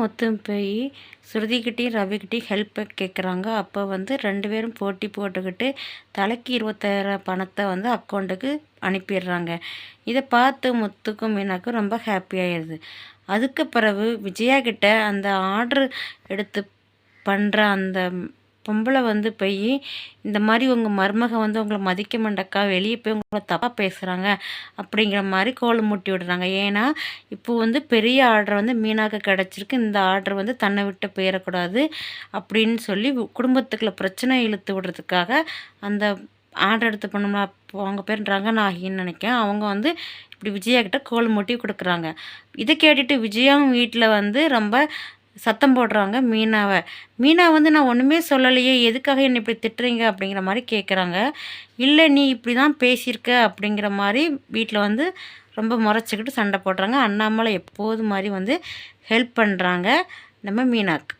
மொத்தம் போய் ஸ்ருதிக்கிட்டேயும் ரவிக்கிட்டேயும் ஹெல்ப் கேட்குறாங்க அப்போ வந்து ரெண்டு பேரும் போட்டி போட்டுக்கிட்டு தலைக்கு இருபத்தாயிரம் பணத்தை வந்து அக்கௌண்ட்டுக்கு அனுப்பிடுறாங்க. இதை பார்த்து முத்துக்கும் மீனாக்கும் ரொம்ப ஹாப்பியாயிடுது அதுக்கு பிறகு விஜயா கிட்ட அந்த ஆர்டர் எடுத்து பண்ணுற அந்த பொம்பளை வந்து போய் இந்த மாதிரி உங்கள் மருமக வந்து உங்களை மதிக்க மாட்டக்கா வெளியே போய் உங்களை தப்பாக பேசுகிறாங்க அப்படிங்கிற மாதிரி கோலம் மூட்டி விடுறாங்க. ஏன்னா இப்போ வந்து பெரிய ஆர்டர் வந்து மீனாக்கு கிடச்சிருக்கு. இந்த ஆர்டர் வந்து தன்னை விட்டு போயிடக்கூடாது அப்படின்னு சொல்லி குடும்பத்துக்குள்ள பிரச்சனை இழுத்து விடுறதுக்காக அந்த ஆர்டர் எடுத்து பண்ணோம்னா அவங்க பேர் ரங்கநாகின்னு நினைக்கேன் அவங்க வந்து இப்படி விஜயா கிட்ட கோல் மூட்டி கொடுக்குறாங்க. இதை கேட்டுட்டு விஜயாவும் வீட்டில் வந்து ரொம்ப சத்தம் போடுறாங்க. மீனாவை. மீனா வந்து நான் ஒன்றுமே சொல்லலையே. எதுக்காக என்னை இப்படி திட்டுறீங்க? அப்படிங்கிற மாதிரி கேட்குறாங்க இல்லை நீ இப்படி தான் பேசியிருக்க. அப்படிங்கிற மாதிரி வீட்டில் வந்து ரொம்ப முறைச்சிக்கிட்டு சண்டை போடுறாங்க. அண்ணாமலை எப்போது மாதிரி வந்து ஹெல்ப் பண்ணுறாங்க நம்ம மீனாக்கு.